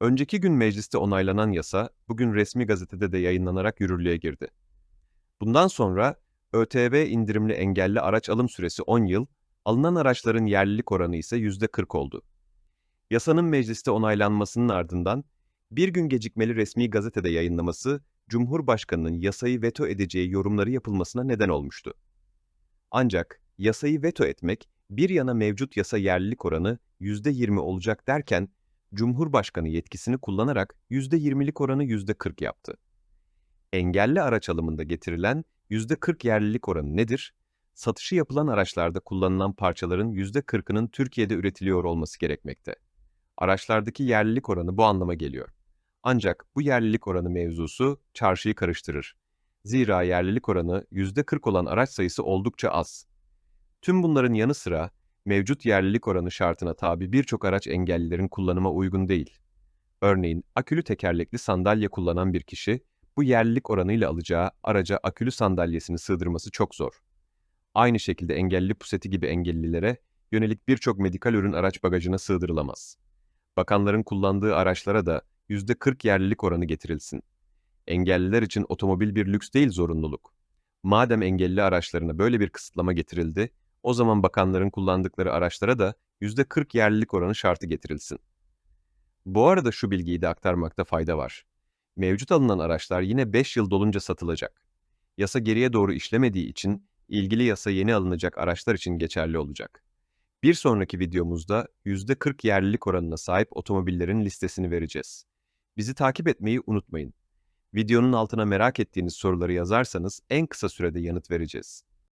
Önceki gün mecliste onaylanan yasa, bugün resmi gazetede de yayınlanarak yürürlüğe girdi. Bundan sonra ÖTV indirimli engelli araç alım süresi 10 yıl, alınan araçların yerlilik oranı ise %40 oldu. Yasanın mecliste onaylanmasının ardından bir gün gecikmeli resmi gazetede yayınlaması, Cumhurbaşkanı'nın yasayı veto edeceği yorumları yapılmasına neden olmuştu. Ancak yasayı veto etmek, bir yana mevcut yasa yerlilik oranı %20 olacak derken, Cumhurbaşkanı yetkisini kullanarak %20'lik oranı %40 yaptı. Engelli araç alımında getirilen %40 yerlilik oranı nedir? Satışı yapılan araçlarda kullanılan parçaların %40'ının Türkiye'de üretiliyor olması gerekmekte. Araçlardaki yerlilik oranı bu anlama geliyor. Ancak bu yerlilik oranı mevzusu çarşıyı karıştırır. Zira yerlilik oranı %40 olan araç sayısı oldukça az. Tüm bunların yanı sıra mevcut yerlilik oranı şartına tabi birçok araç engellilerin kullanıma uygun değil. Örneğin akülü tekerlekli sandalye kullanan bir kişi bu yerlilik oranıyla alacağı araca akülü sandalyesini sığdırması çok zor. Aynı şekilde engelli puseti gibi engellilere yönelik birçok medikal ürün araç bagajına sığdırılamaz. Bakanların kullandığı araçlara da %40 yerlilik oranı getirilsin. Engelliler için otomobil bir lüks değil zorunluluk. Madem engelli araçlarına böyle bir kısıtlama getirildi, o zaman bakanların kullandıkları araçlara da %40 yerlilik oranı şartı getirilsin. Bu arada şu bilgiyi de aktarmakta fayda var. Mevcut alınan araçlar yine 5 yıl dolunca satılacak. Yasa geriye doğru işlemediği için ilgili yasa yeni alınacak araçlar için geçerli olacak. Bir sonraki videomuzda %40 yerlilik oranına sahip otomobillerin listesini vereceğiz. Bizi takip etmeyi unutmayın. Videonun altına merak ettiğiniz soruları yazarsanız en kısa sürede yanıt vereceğiz.